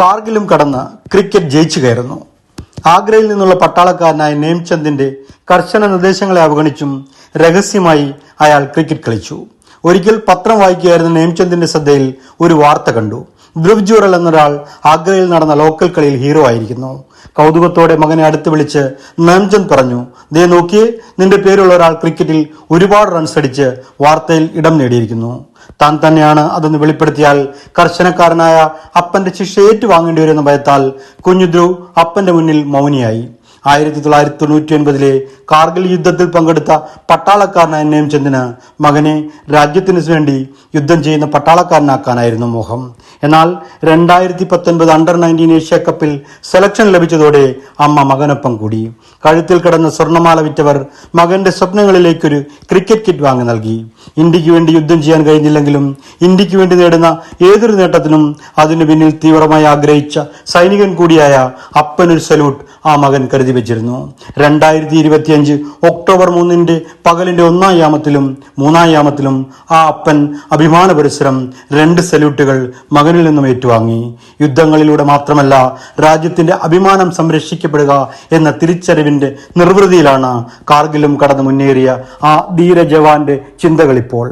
കാർഗിലും കടന്ന് ക്രിക്കറ്റ് ജയിച്ചു കയറുന്നു. ആഗ്രയിൽ നിന്നുള്ള പട്ടാളക്കാരനായ നേംചന്ദിന്റെ കർശന നിർദ്ദേശങ്ങളെ അവഗണിച്ചും രഹസ്യമായി അയാൾ ക്രിക്കറ്റ് കളിച്ചു. ഒരിക്കൽ പത്രം വായിക്കുകയായിരുന്ന നേംചന്ദിന്റെ ശ്രദ്ധയിൽ ഒരു വാർത്ത കണ്ടു. ധ്രുവ് ജൂറൽ എന്നൊരാൾ ആഗ്രയിൽ നടന്ന ലോക്കൽ കളിയിൽ ഹീറോ ആയിരിക്കുന്നു. കൗതുകത്തോടെ മകനെ അടുത്ത് വിളിച്ച് നേംചന്ദ് പറഞ്ഞു ദേ നോക്കിയേ നിന്റെ പേരുള്ള ഒരാൾ ക്രിക്കറ്റിൽ ഒരുപാട് റൺസ് അടിച്ച് വാർത്തയിൽ ഇടം നേടിയിരിക്കുന്നു. താൻ തന്നെയാണ് അതെന്ന് വെളിപ്പെടുത്തിയാൽ കർശനക്കാരനായ അപ്പന്റെ ശിക്ഷ ഏറ്റുവാങ്ങേണ്ടി വരുമെന്ന ഭയത്താൽ കുഞ്ഞു ധ്രുവ് അപ്പന്റെ മുന്നിൽ മൗനിയായി. ആയിരത്തി തൊള്ളായിരത്തി തൊണ്ണൂറ്റി ഒൻപതിലെ കാർഗിൽ യുദ്ധത്തിൽ പങ്കെടുത്ത പട്ടാളക്കാരനായ നേംചന്ദിന് മകനെ രാജ്യത്തിന് വേണ്ടി യുദ്ധം ചെയ്യുന്ന പട്ടാളക്കാരനാക്കാനായിരുന്നു മോഹം. എന്നാൽ രണ്ടായിരത്തി പത്തൊൻപത് അണ്ടർ നയന്റീൻ ഏഷ്യ കപ്പിൽ സെലക്ഷൻ ലഭിച്ചതോടെ അമ്മ മകനൊപ്പം കൂടി. കഴുത്തിൽ കിടന്ന സ്വർണമാല വിറ്റവർ മകന്റെ സ്വപ്നങ്ങളിലേക്കൊരു ക്രിക്കറ്റ് കിറ്റ് വാങ്ങി നൽകി. ഇന്ത്യയ്ക്ക് വേണ്ടി യുദ്ധം ചെയ്യാൻ കഴിഞ്ഞില്ലെങ്കിലും ഇന്ത്യയ്ക്ക് വേണ്ടി നേടുന്ന ഏതൊരു നേട്ടത്തിനും അതിനു പിന്നിൽ തീവ്രമായി ആഗ്രഹിച്ച സൈനികൻ കൂടിയായ അപ്പനൊരു സല്യൂട്ട് ആ മകൻ കരുതി. വെച്ചിരുന്നു രണ്ടായിരത്തി ഇരുപത്തിയഞ്ച് ഒക്ടോബർ മൂന്നിന്റെ പകലിന്റെ ഒന്നാം യാമത്തിലും മൂന്നാം യാമത്തിലും ആ അപ്പൻ അഭിമാന പരിസരം രണ്ട് സല്യൂട്ടുകൾ മകനിൽ നിന്നും ഏറ്റുവാങ്ങി. യുദ്ധങ്ങളിലൂടെ മാത്രമല്ല രാജ്യത്തിന്റെ അഭിമാനം സംരക്ഷിക്കപ്പെടുക എന്ന തിരിച്ചറിവിന്റെ നിർവൃതിയിലാണ് കാർഗിലും കടന്നു മുന്നേറിയ ആ ധീര ജവാന്റെ ചിന്തകളിപ്പോൾ.